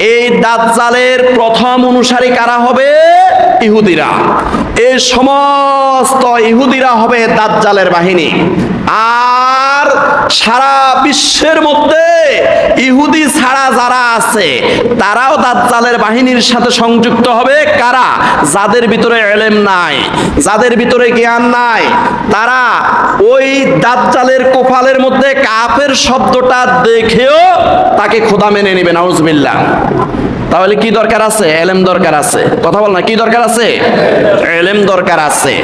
এই দাজ্জালের প্রথম অনুসারী কারা হবে? ইহুদিরা। এই সমস্ত ইহুদিরা হবে দাজ্জালের বাহিনী। আর সারা বিশ্বের মধ্যে যারা আছে, তারাও দাজ্জালের বাহিনীর সাথে সংযুক্ত হবে। কারা? যাদের ভিতরে এলেম নাই, যাদের ভিতরে জ্ঞান নাই, তারা ওই দাজ্জালের কোফালের মধ্যে কাফের শব্দটা দেখেও তাকে খোদা মেনে নেবে নাউজবিল্লাহ। তাহলে কি দরকার আছে? এলেম দরকার আছে। কথা বল না, কি দরকার আছে? এলেম দরকার আছে।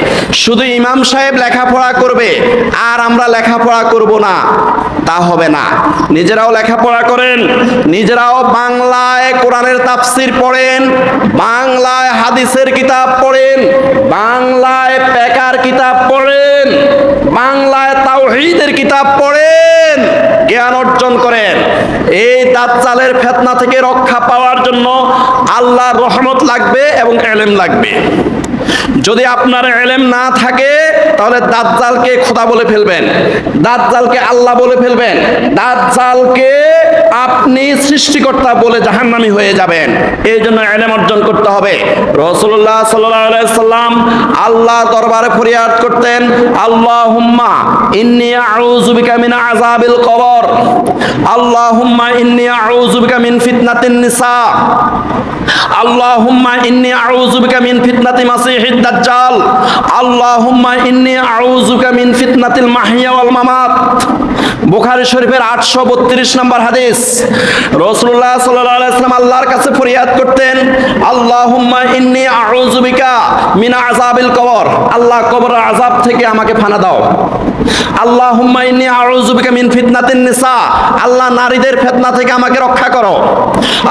শুধু ইমাম সাহেব লেখাপড়া করবে, আর আমরা লেখাপড়া করব না। তা হবে না। নিজেরাও লেখাপড়া করেন, নিজেরাও বাংলায় কোরআনের তাফসির পড়েন, বাংলায় হাদিসের কিতাব পড়েন, বাংলায় পেকার কিতাব পড়েন, বাংলায় তাওহীদের কিতাব পড়েন। জ্ঞান করেন। এই দাজ্জালের ফেতনা থেকে রক্ষা পাওয়ার জন্য আল্লাহর রহমত লাগবে এবং এলেম লাগবে। যদি আপনার এলেম না থাকে, তাহলে দাজ্জালকে খোদা বলে ফেলবেন। দাজ্জালকে আল্লাহ বলে ফেলবেন। দাজ্জালকে আপনি সৃষ্টিকর্তা বলে জাহান্নামী হয়ে যাবেন। এই জন্য এলেম অর্জন করতে হবে। রসুল্লাহ সাল্লাম আল্লাহ দরবারে ফরিয়াদ করতেন আল্লাহ হুম্মা ইন্নি আউযুবিকা মিন আযাবিল কবর। আল্লাহুম্মা ইন্নি আউযুবিকা মিন ফিতনাতিন নিসা। আল্লাহুম্মা ইন্নি আউযুবিকা মিন ফিতনাতি মাসিহিদ দাজ্জাল। আল্লাহুম্মা ইন্নি আউযুবিকা মিন ফিতনাতিল মাহইয়া ওয়াল মামাত। বুখারী শরীফের 832 নম্বর হাদিস। রাসূলুল্লাহ সাল্লাল্লাহু আলাইহি আল্লাহর কাছে ফরিয়াদ করতেন, আল্লাহুম্মা ইন্নি আউযুবিকা মিন আযাবিল কবর। আল্লাহ কবরের আযাব থেকে আমাকে ফানা দাও। আল্লাহুম্মা ইন্নী আউযুবিকা মিন ফিতনাতিন নিসা। আল্লাহ নারীদের ফিতনা থেকে আমাকে রক্ষা করো।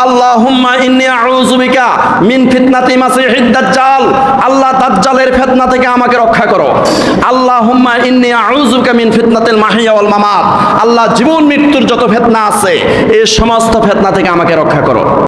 আল্লাহুম্মা ইন্নী আউযুবিকা মিন ফিতনাতি মাসিহিদ দাজ্জাল। আল্লাহ দাজ্জালের ফিতনা থেকে আমাকে রক্ষা করো। আল্লাহুম্মা ইন্নী আউযুবিকা মিন ফিতনাতিল মাহিয়া ওয়াল মামাত। আল্লাহ জীবন মৃত্যুর যত ফিতনা আছে এই সমস্ত ফেতনা থেকে আমাকে রক্ষা করো।